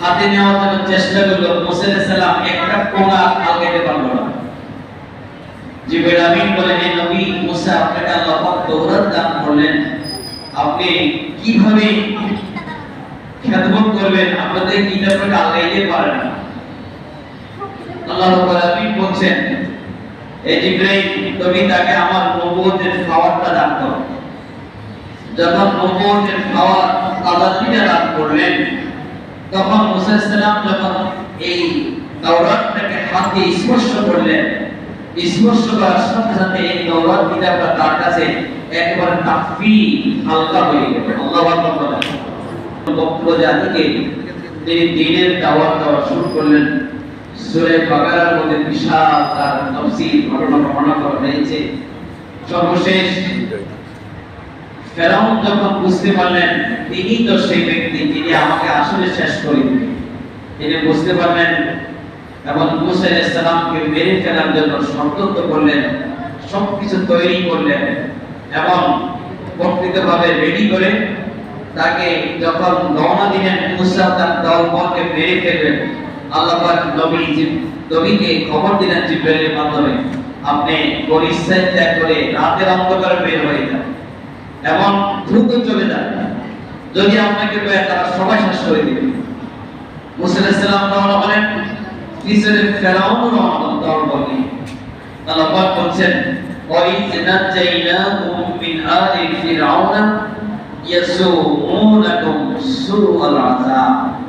হাতে নেওয়ার জন্য চেষ্টা করল, মুসা একটা কোণা আলগাতে পারল না। জিবরাইল আমিন বলেন হে নবী, মুসা, আপনাকে আল্লাহ পাক দান করলেন। আপনি কীভাবে খেদমত করবেন, আপনাদের কিতাবটাকে আল্লাহইতে পারেন না। আল্লাহ রাব্বুল আলামিন বলছেন এই জিবরাইল, তুমি তাকে আমার নবুয়তের খাওয়ারটা দান করো। যখন নবুয়তের খাওয়ার আল্লাহকে দান করলেন, তখন মুসা সালাম যখন এই তাওরাতটাকে হাত স্পর্শ করলেন, স্পর্শ করার সাথে সাথে এই তাওরাত কিতাবটা তার কাছে একেবারে তাফি হালকা হয়ে গেল। আল্লাহু আকবার। বলেন জাতিকে তিনি দিনের দাওয়াত দেওয়া শুরু করলেন। সূরা বাকারার মধ্যে বিশাল তার তাফসীর ঘটনা বর্ণনা করা হয়েছে। সর্বশেষ ফেরাউন যখন বুঝতে পারলেন, তিনি তো সেই ব্যক্তি যিনি আমাকে আসলে শেষ করে তিনি বুঝতে পারলেন এবং মুসা আলাইহিস সালামকে মেরে ফেলার জন্য সতর্ক করলেন, সবকিছু তৈরি করলেন এবং প্রকৃতভাবে রেডি করে তাকে যখন রওনা দিলেন, মুসা তার দল বলকে মেরে ফেলবেন আল্লাহ পাক নবী নবীকে খবর দিলেন জিব্রাইলের মাধ্যমে, আপনি পরিচয় ত্যাগ করে রাতের অন্ধকারে বের হয়ে যান এবং দ্রুত চলে যান। যদি আপনাকে কয়ে তারা সবাই শেষ করে দিবে মুসা আলাইহিসসালাম রওনা বলেন পিছনে ফেরাউন রওনা দলবল বলি। আল্লাহ পাক বলছেন, ওয়াইজ নাজাইনাহুম মিন আলি ফিরাউনা ইয়াসুমুnakum su'al 'adab